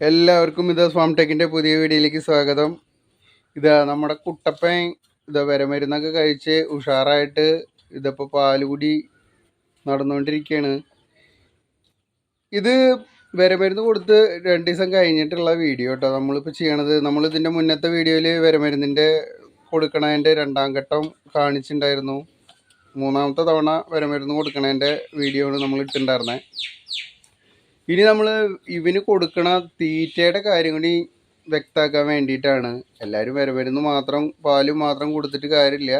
എല്ലാവർക്കും ഇത് ഫാം ടെക്കിന്റെ പുതിയ വീഡിയോയിലേക്ക് സ്വാഗതം. ഇതാ നമ്മുടെ കുട്ടപ്പൻ ഇതാ വരമരുന്നൊക്കെ കഴിച്ച് ഉഷാറായിട്ട് ഇതിപ്പോൾ പാലുകുടി നടന്നുകൊണ്ടിരിക്കുകയാണ്. ഇത് വരമരുന്ന് കൊടുത്ത് രണ്ട് ദിവസം കഴിഞ്ഞിട്ടുള്ള വീഡിയോ കേട്ടോ. നമ്മളിപ്പോൾ ചെയ്യണത് നമ്മളിതിന്റെ മുന്നത്തെ വീഡിയോയിൽ വരമരുന്നിന്റെ കൊടുക്കണതിന്റെ രണ്ടാം ഘട്ടം കാണിച്ചിട്ടുണ്ടായിരുന്നു. മൂന്നാമത്തെ തവണ വരമരുന്ന് കൊടുക്കണതിന്റെ വീഡിയോ ആണ് നമ്മൾ ഇട്ടിട്ടുണ്ടായിരുന്നത് ഇനി നമ്മൾ ഇവന് കൊടുക്കണ തീറ്റയുടെ കാര്യം കൂടി വ്യക്തമാക്കാൻ വേണ്ടിയിട്ടാണ്. എല്ലാവരും വരമരുന്ന് മാത്രം പാൽ മാത്രം കൊടുത്തിട്ട് കാര്യമില്ല.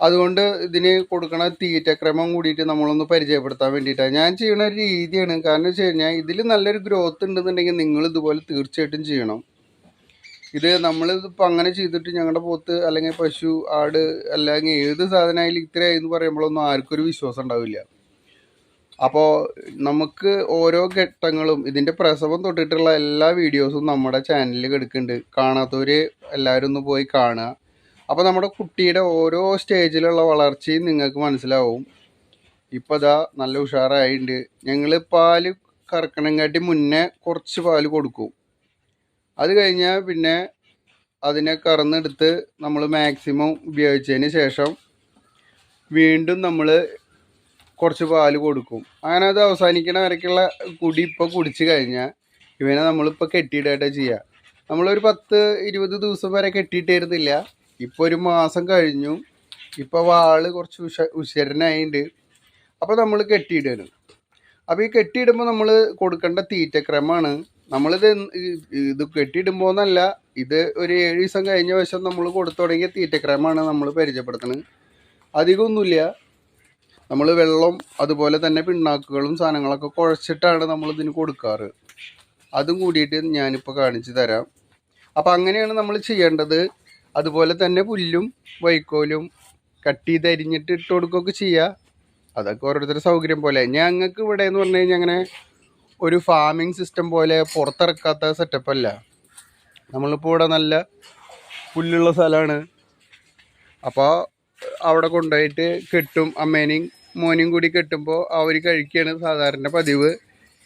അതുകൊണ്ട് ഇതിന് കൊടുക്കണ തീറ്റക്രമം കൂടിയിട്ട് നമ്മളൊന്ന് പരിചയപ്പെടുത്താൻ വേണ്ടിയിട്ടാണ് ഞാൻ ചെയ്യണ ഒരു രീതിയാണ്. കാരണം വെച്ച് കഴിഞ്ഞാൽ ഇതിൽ നല്ലൊരു ഗ്രോത്ത് ഉണ്ടെന്നുണ്ടെങ്കിൽ നിങ്ങൾ ഇതുപോലെ തീർച്ചയായിട്ടും ചെയ്യണം. ഇത് നമ്മൾ ഇപ്പം അങ്ങനെ ചെയ്തിട്ട് ഞങ്ങളുടെ പോത്ത് അല്ലെങ്കിൽ പശു ആട് അല്ലെങ്കിൽ ഏത് സാധനമായാലും ഇത്രയായി എന്ന് പറയുമ്പോഴൊന്നും ആർക്കൊരു വിശ്വാസം ഉണ്ടാവില്ല. അപ്പോൾ നമുക്ക് ഓരോ ഘട്ടങ്ങളും ഇതിന്റെ പ്രസവം തൊട്ടിട്ടുള്ള എല്ലാ വീഡിയോസും നമ്മുടെ ചാനലിൽ കിടക്കുന്നുണ്ട്. കാണാത്തവർ എല്ലാവരും ഒന്ന് പോയി കാണുക. അപ്പോൾ നമ്മുടെ കുട്ടിയുടെ ഓരോ സ്റ്റേജിലുള്ള വളർച്ചയും നിങ്ങൾക്ക് മനസ്സിലാവും. ഇപ്പോൾ ഇതാ നല്ല ഉഷാറായിട്ടുണ്ട് ഞങ്ങൾ പാൽ കറക്കണങ്കാട്ടി മുന്നേ കുറച്ച് പാൽ കൊടുക്കും. അത് കഴിഞ്ഞാൽ പിന്നെ അതിനെ കറന്നെടുത്ത് നമ്മൾ മാക്സിമം ഉപയോഗിച്ചതിന് ശേഷം വീണ്ടും നമ്മൾ കുറച്ച് പാൽ കൊടുക്കും. അങ്ങനെ അത് അവസാനിക്കണ വരയ്ക്കുള്ള കുടി ഇപ്പോൾ കുടിച്ച് കഴിഞ്ഞാൽ ഇവനെ നമ്മളിപ്പോൾ കെട്ടിയിടട്ടെ ചെയ്യുക നമ്മളൊരു പത്ത് ഇരുപത് ദിവസം വരെ കെട്ടിയിട്ടായിരുന്നില്ല ഇപ്പോൾ ഒരു മാസം കഴിഞ്ഞു. ഇപ്പോൾ വാൾ കുറച്ച് ഉഷ ഉശരനായിട്ടുണ്ട് അപ്പോൾ നമ്മൾ കെട്ടിയിടണം. അപ്പോൾ ഈ കെട്ടിയിടുമ്പോൾ നമ്മൾ കൊടുക്കേണ്ട തീറ്റക്രമമാണ് നമ്മളിത് ഇത് കെട്ടിയിടുമ്പോൾ എന്നല്ല ഇത് ഒരു ഏഴ് ദിവസം കഴിഞ്ഞ വശം നമ്മൾ കൊടുത്തു തുടങ്ങിയ തീറ്റക്രമമാണ് നമ്മൾ പരിചയപ്പെടുത്തുന്നത് അധികമൊന്നുമില്ല നമ്മൾ വെള്ളം അതുപോലെ തന്നെ പിണ്ണാക്കുകളും സാധനങ്ങളൊക്കെ കുഴച്ചിട്ടാണ് നമ്മൾ ഇതിന് കൊടുക്കാറ്. അതും കൂടിയിട്ട് ഞാനിപ്പോൾ കാണിച്ചു തരാം. അപ്പോൾ അങ്ങനെയാണ് നമ്മൾ ചെയ്യേണ്ടത്. അതുപോലെ തന്നെ പുല്ലും വൈക്കോലും കട്ട് ചെയ്ത് അരിഞ്ഞിട്ട് ഇട്ട് കൊടുക്കുകയൊക്കെ ചെയ്യുക അതൊക്കെ ഓരോരുത്തരുടെ സൗകര്യം പോലെ. ഞങ്ങൾക്ക് ഇവിടെ എന്ന് പറഞ്ഞു കഴിഞ്ഞാൽ അങ്ങനെ ഒരു ഫാമിംഗ് സിസ്റ്റം പോലെ പുറത്തിറക്കാത്ത സെറ്റപ്പ് അല്ല. നമ്മളിപ്പോൾ ഇവിടെ നല്ല പുല്ലുള്ള സ്ഥലമാണ്. അപ്പോൾ അവിടെ കൊണ്ടുപോയിട്ട് കെട്ടും അമ്മേനെയും മോനെയും കൂടി കെട്ടുമ്പോൾ അവർ കഴിക്കുകയാണ് സാധാരണ പതിവ്.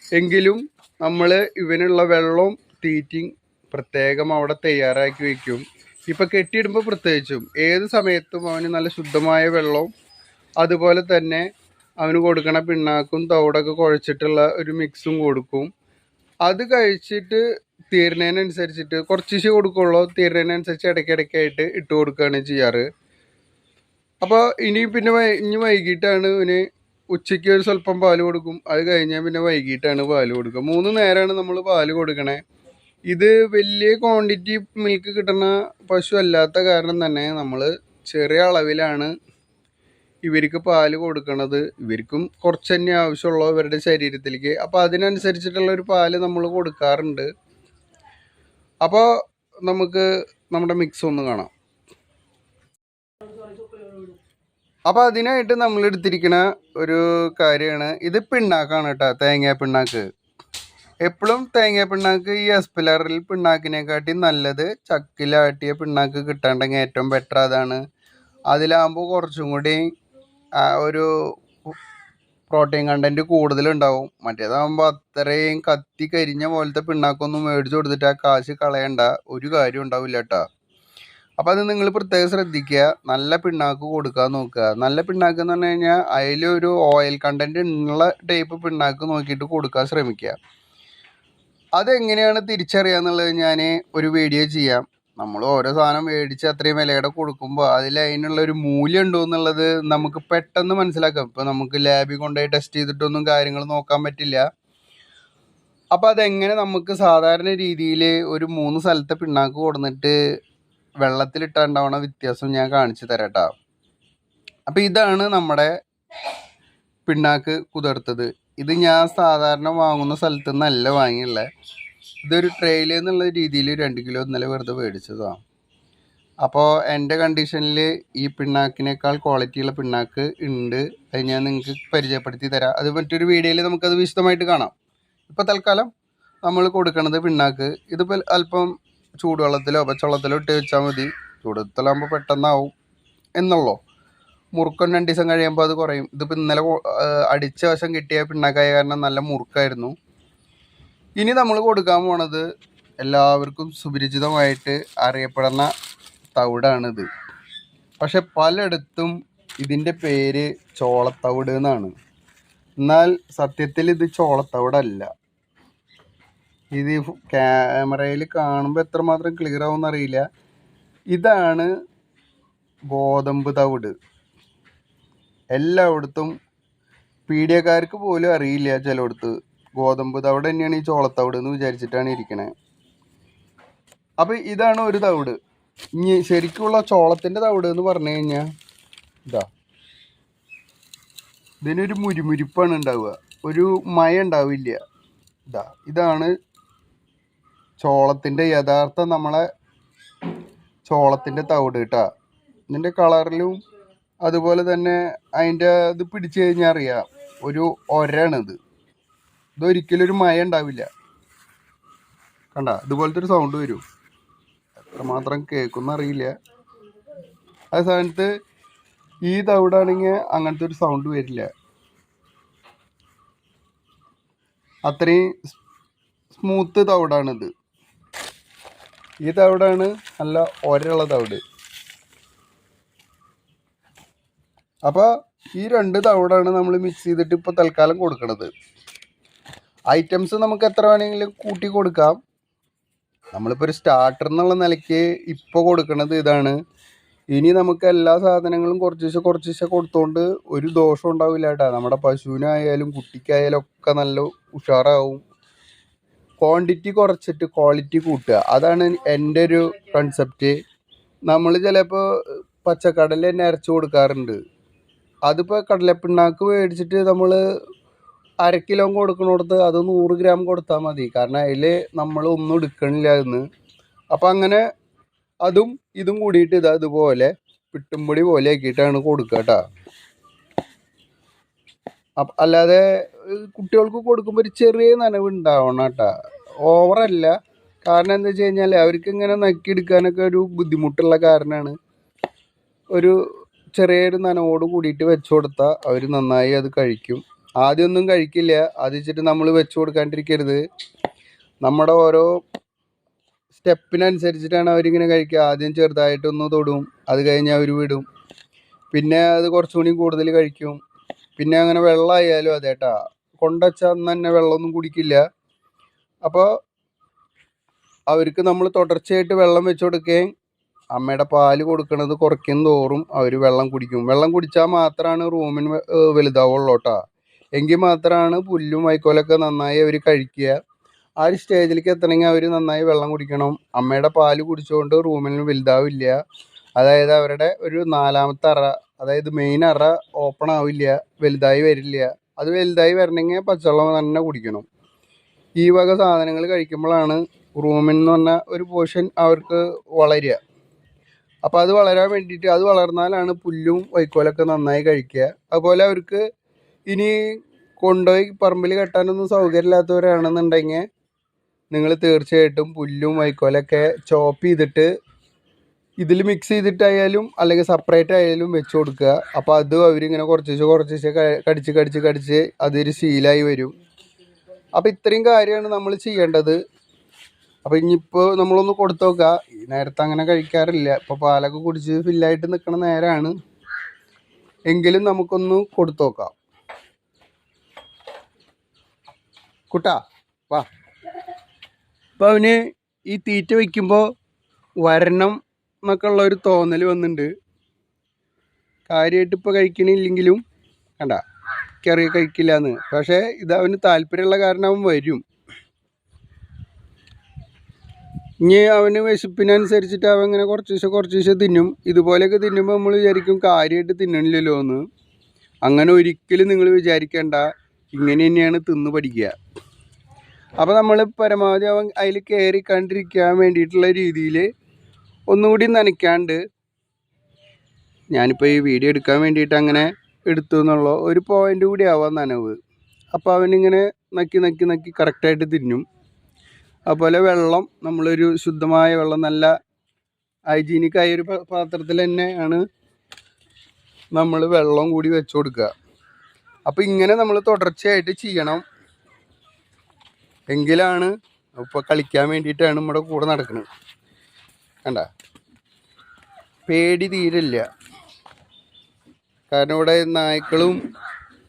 എങ്കിലും നമ്മൾ ഇവനുള്ള വെള്ളവും തീറ്റിങ് പ്രത്യേകം അവിടെ തയ്യാറാക്കി വയ്ക്കും ഇപ്പോൾ കെട്ടിയിടുമ്പോൾ പ്രത്യേകിച്ചും ഏത് സമയത്തും അവന് നല്ല ശുദ്ധമായ വെള്ളവും അതുപോലെ തന്നെ അവന് കൊടുക്കണ പിണ്ണാക്കും തവിടൊക്കെ കുഴച്ചിട്ടുള്ള ഒരു മിക്സും കൊടുക്കും. അത് കഴിച്ചിട്ട് തീരുന്നതിനനുസരിച്ചിട്ട് കുറച്ച് ദിവസം കൊടുക്കുള്ളൂ. തീരുന്നതിനനുസരിച്ച് ഇടയ്ക്കിടയ്ക്കായിട്ട് ഇട്ട് കൊടുക്കുകയാണ് ചെയ്യാറ്. അപ്പോൾ ഇനി പിന്നെ ഇനി വൈകിട്ടാണ് ഇവന് ഉച്ചയ്ക്ക് ഒരു സ്വല്പം പാൽ കൊടുക്കും. അത് കഴിഞ്ഞാൽ പിന്നെ വൈകിട്ടാണ് പാൽ കൊടുക്കുക. മൂന്ന് നേരമാണ് നമ്മൾ പാൽ കൊടുക്കണേ. ഇത് വലിയ ക്വാണ്ടിറ്റി മിൽക്ക് കിട്ടുന്ന പശു അല്ലാത്ത കാരണം തന്നെ നമ്മൾ ചെറിയ അളവിലാണ് ഇവർക്ക് പാൽ കൊടുക്കണത്. ഇവർക്കും കുറച്ച് തന്നെ ആവശ്യമുള്ളൂ ഇവരുടെ ശരീരത്തിലേക്ക്. അപ്പോൾ അതിനനുസരിച്ചിട്ടുള്ള ഒരു പാൽ നമ്മൾ കൊടുക്കാറുണ്ട്. അപ്പോൾ നമുക്ക് നമ്മുടെ മിക്സ് ഒന്ന് കാണാം. അപ്പോൾ അതിനായിട്ട് നമ്മൾ എടുത്തിരിക്കുന്ന ഒരു കാര്യമാണ്. ഇത് പിണ്ണാക്കാണ് കേട്ടോ തേങ്ങ പിണ്ണാക്ക്. എപ്പോഴും തേങ്ങ പിണ്ണാക്ക് ഈ എസ്പിലറിൽ പിണ്ണാക്കിനെക്കാട്ടി നല്ലത് ചക്കിലാട്ടിയ പിണ്ണാക്ക് കിട്ടാണ്ടെങ്കിൽ ഏറ്റവും ബെറ്റർ അതാണ്. അതിലാകുമ്പോൾ കുറച്ചും കൂടി ഒരു പ്രോട്ടീൻ കണ്ടന്റ് കൂടുതലുണ്ടാവും. മറ്റേതാകുമ്പോൾ അത്രയും കത്തി കരിഞ്ഞ പോലത്തെ പിണ്ണാക്കൊന്നും മേടിച്ചു കൊടുത്തിട്ട് ആ കാശ് കളയണ്ട. ഒരു കാര്യം ഉണ്ടാവില്ല കേട്ടോ. അപ്പോൾ അത് നിങ്ങൾ പ്രത്യേകം ശ്രദ്ധിക്കുക. നല്ല പിണ്ണാക്ക് കൊടുക്കാൻ നോക്കുക. നല്ല പിണ്ണാക്ക് എന്ന് പറഞ്ഞു കഴിഞ്ഞാൽ അതിലൊരു ഓയിൽ കണ്ടന്റ് ഉള്ള ടൈപ്പ് പിണ്ണാക്ക് നോക്കിയിട്ട് കൊടുക്കാൻ ശ്രമിക്കുക. അതെങ്ങനെയാണ് തിരിച്ചറിയുക എന്നുള്ളത് ഞാൻ ഒരു വീഡിയോ ചെയ്യാം. നമ്മൾ ഓരോ സാധനം മേടിച്ച് അത്രയും വിലയുടെ കൊടുക്കുമ്പോൾ അതിൽ അതിനുള്ള ഒരു മൂല്യം ഉണ്ടോ എന്നുള്ളത് നമുക്ക് പെട്ടെന്ന് മനസ്സിലാക്കാം. ഇപ്പോൾ നമുക്ക് ലാബിൽ കൊണ്ടുപോയി ടെസ്റ്റ് ചെയ്തിട്ടൊന്നും കാര്യങ്ങൾ നോക്കാൻ പറ്റില്ല. അപ്പോൾ അതെങ്ങനെ നമുക്ക് സാധാരണ രീതിയിൽ ഒരു മൂന്ന് സ്ഥലത്തെ പിണ്ണാക്ക് കൊടുന്നിട്ട് വെള്ളത്തിലിട്ടുണ്ടാവണ വ്യത്യാസം ഞാൻ കാണിച്ചു തരാം കേട്ടോ അപ്പോൾ ഇതാണ് നമ്മുടെ പിണ്ണാക്ക് കുതിർത്തത്. ഇത് ഞാൻ സാധാരണ വാങ്ങുന്ന സ്ഥലത്ത് നിന്നല്ല വാങ്ങിയുള്ളത് ഇതൊരു ട്രെയിൽ എന്നുള്ള രീതിയിൽ രണ്ട് കിലോ ഇന്നലെ വെറുതെ മേടിച്ചതാണ് അപ്പോൾ എന്റെ കണ്ടീഷനിൽ ഈ പിണ്ണാക്കിനേക്കാൾ ക്വാളിറ്റിയുള്ള പിണ്ണാക്ക് ഉണ്ട്. അത് ഞാൻ നിങ്ങൾക്ക് പരിചയപ്പെടുത്തി തരാം. അത് മറ്റൊരു വീഡിയോയിൽ നമുക്കത് വിശദമായിട്ട് കാണാം. ഇപ്പോൾ തൽക്കാലം നമ്മൾ കൊടുക്കണത് പിണ്ണാക്ക്. ഇതിപ്പോൾ അല്പം ചൂടുവെള്ളത്തിലോ പച്ചവെള്ളത്തിലോ ഇട്ട് വെച്ചാൽ മതി. ചൂടുവെള്ളത്തിലാകുമ്പോൾ പെട്ടെന്നാവും എന്നുള്ളൂ. മുറുക്കം രണ്ട് ദിവസം കഴിയുമ്പോൾ അത് കുറയും. ഇതിപ്പോൾ ഇന്നലെ അടിച്ച വശം കിട്ടിയ പിണ്ണാക്കായ കാരണം നല്ല മുറുക്കായിരുന്നു. ഇനി നമ്മൾ കൊടുക്കാൻ പോണത് എല്ലാവർക്കും സുപരിചിതമായിട്ട് അറിയപ്പെടുന്ന തവിടാണിത്. പക്ഷെ പലയിടത്തും ഇതിന്റെ പേര് ചോളത്തവിട് എന്നാണ്. എന്നാൽ സത്യത്തിൽ ഇത് ചോളത്തവിടല്ല. ഇത് ക്യാമറയിൽ കാണുമ്പോൾ എത്രമാത്രം ക്ലിയർ ആവുമെന്ന് അറിയില്ല. ഇതാണ് ഗോതമ്പ് തവിട്. എല്ലായിടത്തും പീഡിയക്കാർക്ക് പോലും അറിയില്ല ചിലയിടത്ത്. ഗോതമ്പ് തവിട് തന്നെയാണ് ഈ ചോളത്തവിട് എന്ന് വിചാരിച്ചിട്ടാണ് ഇരിക്കണേ. അപ്പൊ ഇതാണ് ഒരു തവിട്. ഇനി ശരിക്കുള്ള ചോളത്തിന്റെ തവിട് എന്ന് പറഞ്ഞു കഴിഞ്ഞാൽ ഇതാ. ഇതിനൊരു മുരിമുരിപ്പാണ് ഉണ്ടാവുക. ഒരു മയ ഉണ്ടാവില്ല. ഇതാ ഇതാണ് ചോളത്തിന്റെ യഥാർത്ഥം നമ്മളെ ചോളത്തിന്റെ തവിട് കേട്ടാ ഇതിന്റെ കളറിലും അതുപോലെ തന്നെ അതിന്റെ ഇത് പിടിച്ചു കഴിഞ്ഞാൽ അറിയാം ഒരു ഒരാണിത് ഇതൊരിക്കലും ഒരു മയ ഉണ്ടാവില്ല. കണ്ട? ഇതുപോലത്തെ ഒരു സൗണ്ട് വരും. എത്രമാത്രം കേൾക്കുന്ന അറിയില്ല. ആ സ്ഥാനത്ത് ഈ തവിടാണെങ്കിൽ അങ്ങനത്തെ ഒരു സൗണ്ട് വരില്ല. അത്രയും സ്മൂത്ത് തവിടാണിത്. ഈ തവിടാണ് നല്ല ഒരയുള്ള തവിട് അപ്പോൾ ഈ രണ്ട് തവിടാണ് നമ്മൾ മിക്സ് ചെയ്തിട്ട് ഇപ്പോൾ തൽക്കാലം കൊടുക്കണത്. ഐറ്റംസ് നമുക്ക് എത്ര വേണമെങ്കിലും കൂട്ടി കൊടുക്കാം. നമ്മളിപ്പോൾ ഒരു സ്റ്റാർട്ടർ എന്നുള്ള നിലയ്ക്ക് ഇപ്പോൾ കൊടുക്കണത് ഇതാണ്. ഇനി നമുക്ക് എല്ലാ സാധനങ്ങളും കുറച്ച് കുറച്ച് കൊടുത്തോണ്ട് ഒരു ദോഷം ഉണ്ടാവില്ല കേട്ടോ. നമ്മുടെ പശുവിനായാലും കുട്ടിക്കായാലും ഒക്കെ നല്ല ഉഷാറാവും. ക്വാണ്ടിറ്റി കുറച്ചിട്ട് ക്വാളിറ്റി കൂട്ടുക. അതാണ് എന്റെ ഒരു കൺസെപ്റ്റ് നമ്മൾ ചിലപ്പോൾ പച്ചക്കടല തന്നെ അരച്ച് കൊടുക്കാറുണ്ട്. അതിപ്പോൾ കടലപ്പിണ്ണാക്ക് മേടിച്ചിട്ട് നമ്മൾ അര കിലോ കൊടുക്കണോടത്ത് അത് നൂറ് ഗ്രാം കൊടുത്താൽ മതി. കാരണം അതിൽ നമ്മൾ ഒന്നും എടുക്കണില്ല എന്ന് അപ്പം അങ്ങനെ അതും ഇതും കൂടിയിട്ട് ഇതാ ഇതുപോലെ പിട്ടുംപൊടി പോലെ ആക്കിയിട്ടാണ് കൊടുക്കുക കേട്ടോ അല്ലാതെ കുട്ടികൾക്ക് കൊടുക്കുമ്പോൾ ഒരു ചെറിയ നനവ് ഉണ്ടാവണം കേട്ടോ ഓവറല്ല കാരണം എന്താ വെച്ച് കഴിഞ്ഞാൽ അവർക്ക് ഇങ്ങനെ നക്കിയെടുക്കാനൊക്കെ ഒരു ബുദ്ധിമുട്ടുള്ള കാരണമാണ് ഒരു ചെറിയൊരു നനവോട് കൂടിയിട്ട് വെച്ചു കൊടുത്താൽ അവർ നന്നായി അത് കഴിക്കും. ആദ്യമൊന്നും കഴിക്കില്ല. അത് വെച്ചിട്ട് നമ്മൾ വെച്ച് കൊടുക്കാണ്ടിരിക്കരുത്. നമ്മുടെ ഓരോ സ്റ്റെപ്പിനനുസരിച്ചിട്ടാണ് അവരിങ്ങനെ കഴിക്കുക. ആദ്യം ചെറുതായിട്ടൊന്ന് തൊടും. അത് കഴിഞ്ഞ് അവർ വിടും. പിന്നെ അത് കുറച്ചുകൂടി കൂടുതൽ കഴിക്കും. പിന്നെ അങ്ങനെ വെള്ളമായാലും അതെ കേട്ടാ കൊണ്ടുവച്ച അന്ന് തന്നെ വെള്ളമൊന്നും കുടിക്കില്ല. അപ്പോൾ അവർക്ക് നമ്മൾ തുടർച്ചയായിട്ട് വെള്ളം വെച്ച് കൊടുക്കുകയും അമ്മയുടെ പാൽ കൊടുക്കണത് കുറയ്ക്കും തോറും അവർ വെള്ളം കുടിക്കും. വെള്ളം കുടിച്ചാൽ മാത്രമാണ് റൂമിന് വലുതാവുള്ളൂ കേട്ടോ എങ്കിൽ മാത്രമാണ് പുല്ലും വൈക്കോലൊക്കെ നന്നായി അവർ കഴിക്കുക. ആ ഒരു സ്റ്റേജിലേക്ക് എത്തണമെങ്കിൽ അവർ നന്നായി വെള്ളം കുടിക്കണം. അമ്മയുടെ പാൽ കുടിച്ചുകൊണ്ട് റൂമിന് വലുതാവില്ല. അതായത് അവരുടെ ഒരു നാലാമത്തെ അറ അതായത് മെയിൻ അറ ഓപ്പൺ ആവില്ല. വലുതായി വരില്ല. അത് വലുതായി വരണമെങ്കിൽ പച്ചവെള്ളം തന്നെ കുടിക്കണം. ഈ വക സാധനങ്ങൾ കഴിക്കുമ്പോഴാണ് റൂമിൽ എന്ന് പറഞ്ഞ ഒരു പോർഷൻ അവർക്ക് വളരുക. അപ്പോൾ അത് വളരാൻ വേണ്ടിയിട്ട് അത് വളർന്നാലാണ് പുല്ലും വൈക്കോലൊക്കെ നന്നായി കഴിക്കുക. അതുപോലെ അവർക്ക് ഇനി കൊണ്ടുപോയി പറമ്പിൽ കെട്ടാനൊന്നും സൗകര്യമില്ലാത്തവരാണെന്നുണ്ടെങ്കിൽ നിങ്ങൾ തീർച്ചയായിട്ടും പുല്ലും വൈക്കോലൊക്കെ ചോപ്പ് ചെയ്തിട്ട് ഇതിൽ മിക്സ് ചെയ്തിട്ടായാലും അല്ലെങ്കിൽ സെപ്പറേറ്റ് ആയാലും വെച്ച് കൊടുക്കുക. അപ്പോൾ അത് അവരിങ്ങനെ കുറച്ച് കുറച്ച് കടിച്ച് കടിച്ച് കടിച്ച് അതൊരു ശീലായി വരും. അപ്പോൾ ഇത്രയും കാര്യമാണ് നമ്മൾ ചെയ്യേണ്ടത്. അപ്പോൾ ഇനിയിപ്പോൾ നമ്മളൊന്ന് കൊടുത്തു നോക്കുക നേരത്തെ അങ്ങനെ കഴിക്കാറില്ല. ഇപ്പോൾ പാലൊക്കെ കുടിച്ച് ഫില്ലായിട്ട് നിൽക്കുന്ന നേരമാണ് എങ്കിലും നമുക്കൊന്ന് കൊടുത്തു നോക്കാം. കുട്ടാ വാ. അപ്പോൾ അവന് ഈ തീറ്റ വയ്ക്കുമ്പോൾ വരണം എന്നൊക്കെ ഉള്ള ഒരു തോന്നൽ വന്നിട്ടുണ്ട് കാര്യമായിട്ട് ഇപ്പോൾ കഴിക്കണില്ലെങ്കിലും കണ്ട കറി കഴിക്കില്ല എന്ന് പക്ഷേ ഇത് അവന് താല്പര്യമുള്ള കാരണം അവൻ വരും. ഇനി അവന് വിശപ്പിനനുസരിച്ചിട്ട് അവൻ ഇങ്ങനെ കുറച്ച് ദിവസം കുറച്ച് ദിവസം തിന്നും. ഇതുപോലെയൊക്കെ തിന്നുമ്പോൾ നമ്മൾ വിചാരിക്കും കാര്യമായിട്ട് തിന്നണില്ലല്ലോ എന്ന്. അങ്ങനെ ഒരിക്കലും നിങ്ങൾ വിചാരിക്കേണ്ട. ഇങ്ങനെ തന്നെയാണ് തിന്ന് പഠിക്കുക അപ്പോൾ നമ്മൾ പരമാവധി അവൻ അതിൽ കയറി കണ്ടിരിക്കാൻ വേണ്ടിയിട്ടുള്ള രീതിയിൽ ഒന്നുകൂടി നനയ്ക്കാണ്ട് ഞാനിപ്പോൾ ഈ വീഡിയോ എടുക്കാൻ വേണ്ടിയിട്ട് അങ്ങനെ എടുത്തു എന്നുള്ള ഒരു പോയിന്റ് കൂടി ആവാം നനവ്. അപ്പോൾ അവനിങ്ങനെ നക്കി നക്കി നക്കി കറക്റ്റായിട്ട് തിന്നും അതുപോലെ വെള്ളം നമ്മളൊരു ശുദ്ധമായ വെള്ളം നല്ല ഹൈജീനിക്കായ ഒരു പാത്രത്തിൽ തന്നെയാണ് നമ്മൾ വെള്ളം കൂടി വെച്ചു കൊടുക്കുക. അപ്പോൾ ഇങ്ങനെ നമ്മൾ തുടർച്ചയായിട്ട് ചെയ്യണം. എങ്കിലാണ് ഇപ്പോൾ കളിക്കാൻ വേണ്ടിയിട്ടാണ് നമ്മുടെ കൂടെ നടക്കുന്നത് കണ്ട? പേടി തീരില്ല കാരണം ഇവിടെ നായ്ക്കളും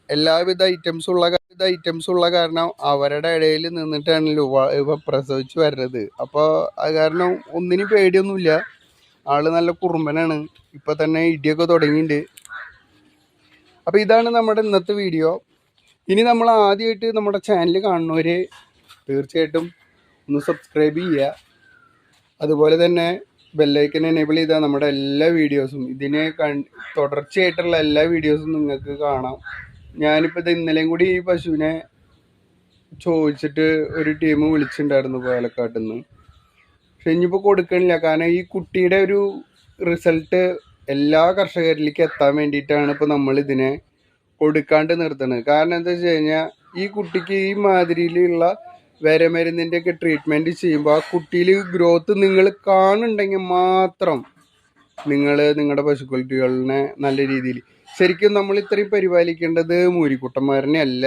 എല്ലാവിധ ഐറ്റംസും ഉള്ള ഐറ്റംസ് ഉള്ള കാരണം അവരുടെ ഇടയിൽ നിന്നിട്ടാണല്ലോ ഇവ പ്രസവിച്ച് വരുന്നത്. അപ്പോൾ അത് കാരണം ഒന്നിനും പേടിയൊന്നുമില്ല. ആൾ നല്ല കുറുമ്പനാണ്. ഇപ്പം തന്നെ ഇടിയൊക്കെ തുടങ്ങിയിട്ടുണ്ട് അപ്പോൾ ഇതാണ് നമ്മുടെ ഇന്നത്തെ വീഡിയോ. ഇനി നമ്മൾ ആദ്യമായിട്ട് നമ്മുടെ ചാനൽ കാണുന്നവർ തീർച്ചയായിട്ടും ഒന്ന് സബ്സ്ക്രൈബ് ചെയ്യുക. അതുപോലെ തന്നെ ബെല്ലൈക്കൻ എനേബിൾ ചെയ്താൽ നമ്മുടെ എല്ലാ വീഡിയോസും ഇതിനെ തുടർച്ചയായിട്ടുള്ള എല്ലാ വീഡിയോസും നിങ്ങൾക്ക് കാണാം. ഞാനിപ്പോൾ ഇത് ഇന്നലെയും കൂടി ഈ പശുവിനെ ചോദിച്ചിട്ട് ഒരു ടീം വിളിച്ചിട്ടുണ്ടായിരുന്നു പാലക്കാട്ടിൽ നിന്ന് പക്ഷെ ഇനിയിപ്പോൾ കൊടുക്കണില്ല. കാരണം ഈ കുട്ടിയുടെ ഒരു റിസൾട്ട് എല്ലാ കർഷകരിലേക്ക് എത്താൻ വേണ്ടിയിട്ടാണ് ഇപ്പോൾ നമ്മൾ ഇതിനെ കൊടുക്കാണ്ട് നിർത്തുന്നത് കാരണം എന്താ വെച്ച് കഴിഞ്ഞാൽ ഈ കുട്ടിക്ക് ഈ മാതിരിയിലുള്ള വരമരുന്നിന്റെ ഒക്കെ ട്രീറ്റ്മെന്റ് ചെയ്യുമ്പോൾ ആ കുട്ടിയിൽ ഗ്രോത്ത് നിങ്ങൾ കാണുന്നുണ്ടെങ്കിൽ മാത്രം നിങ്ങൾ നിങ്ങളുടെ പശുക്കുട്ടികളിനെ നല്ല രീതിയിൽ ശരിക്കും നമ്മൾ ഇത്രയും പരിപാലിക്കേണ്ടത് മൂരിക്കുട്ടന്മാരനെ അല്ല.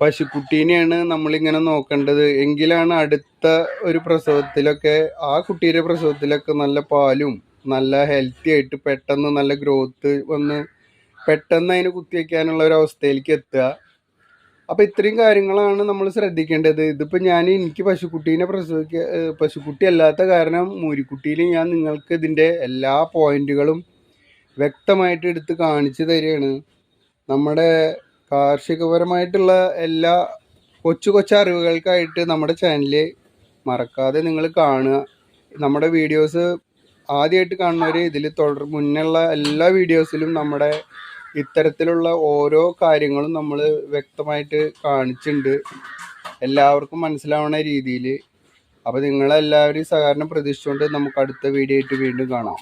പശുക്കുട്ടീനെയാണ് നമ്മളിങ്ങനെ നോക്കേണ്ടത്. എങ്കിലാണ് അടുത്ത ഒരു പ്രസവത്തിലൊക്കെ ആ കുട്ടിയുടെ പ്രസവത്തിലൊക്കെ നല്ല പാലും നല്ല ഹെൽത്തി ആയിട്ട് പെട്ടെന്ന് നല്ല ഗ്രോത്ത് വന്ന് പെട്ടെന്ന് അതിന് കുത്തിവെക്കാനുള്ള ഒരു അവസ്ഥയിലേക്ക് എത്തുക. അപ്പം ഇത്രയും കാര്യങ്ങളാണ് നമ്മൾ ശ്രദ്ധിക്കേണ്ടത്. ഇതിപ്പോൾ ഞാൻ എനിക്ക് പശുക്കുട്ടീനെ പ്രസവിക്ക പശുക്കുട്ടി അല്ലാത്ത കാരണം മൂരിക്കുട്ടിയിൽ ഞാൻ നിങ്ങൾക്ക് ഇതിന്റെ എല്ലാ പോയിന്റുകളും വ്യക്തമായിട്ട് എടുത്ത് കാണിച്ചു തരികയാണ്. നമ്മുടെ കാർഷികപരമായിട്ടുള്ള എല്ലാ കൊച്ചു കൊച്ചു അറിവുകൾക്കായിട്ട് നമ്മുടെ ചാനൽ മറക്കാതെ നിങ്ങൾ കാണുക. നമ്മുടെ വീഡിയോസ് ആദ്യമായിട്ട് കാണുന്നവർ ഇതിൽ തുടർ മുന്നുള്ള എല്ലാ വീഡിയോസിലും നമ്മുടെ ഇത്തരത്തിലുള്ള ഓരോ കാര്യങ്ങളും നമ്മൾ വ്യക്തമായിട്ട് കാണിച്ചിട്ടുണ്ട് എല്ലാവർക്കും മനസ്സിലാവുന്ന രീതിയിൽ അപ്പോൾ നിങ്ങളെല്ലാവരും സഹകരണം പ്രതീക്ഷിച്ചുകൊണ്ട് നമുക്ക് അടുത്ത വീഡിയോ ആയിട്ട് വീണ്ടും കാണാം.